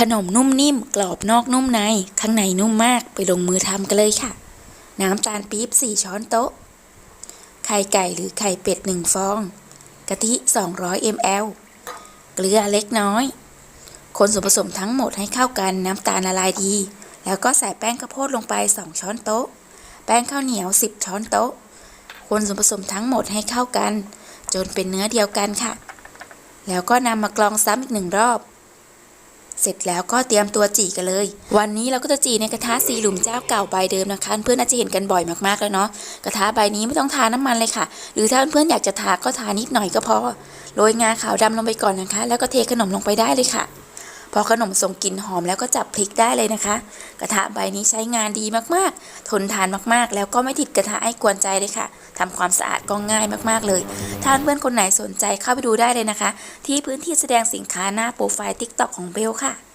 ขนมนุ่มนิ่ม กรอบนอกนุ่มใน ข้างในนุ่มมากไปลงมือทำกันเลยค่ะ น้ำตาลปี๊บ 4 ช้อนโต๊ะ ไข่ไก่หรือไข่เป็ด 1 ฟอง กะทิ 200 ml เกลือเล็กน้อย คนส่วนผสมทั้งหมดให้เข้ากันน้ำตาลละลายดี แล้วก็ใส่แป้งข้าวโพดลงไป 2 ช้อนโต๊ะ แป้งข้าวเหนียว 10 ช้อนโต๊ะ คนส่วนผสมทั้งหมดให้เข้ากัน จนเป็นเนื้อเดียวกันค่ะ แล้วก็นำมากรองซ้ำอีกหนึ่งรอบ เสร็จแล้วก็เตรียมตัวจีกันเลย วันนี้เราก็จะจีในกระทะสีหลุมเจ้าเก่าใบเดิมนะคะ เพื่อนๆน่าจะเห็นกันบ่อยมากๆแล้วเนาะกระทะใบนี้ไม่ต้องทาน้ำมันเลยค่ะ หรือถ้าเพื่อนๆอยากจะทาก็ทานิดหน่อยก็พอโรยงาขาวดำลงไปก่อนนะคะ แล้วก็เทขนมลงไปได้เลยค่ะ พอขนมส่งกลิ่นหอมแล้วก็จับพลิกได้เลยนะคะ กระทะใบนี้ใช้งานดีมากๆ ทนทานมากๆ แล้วก็ไม่ติดกระทะไอ้กวนใจเลยค่ะทำความสะอาดก็ง่ายมากๆเลยท่านเพื่อนคนไหนสนใจเข้าไปดูได้เลยนะคะ ที่พื้นที่แสดงสินค้าหน้าโปรไฟล์ TikTok ของเบลค่ะ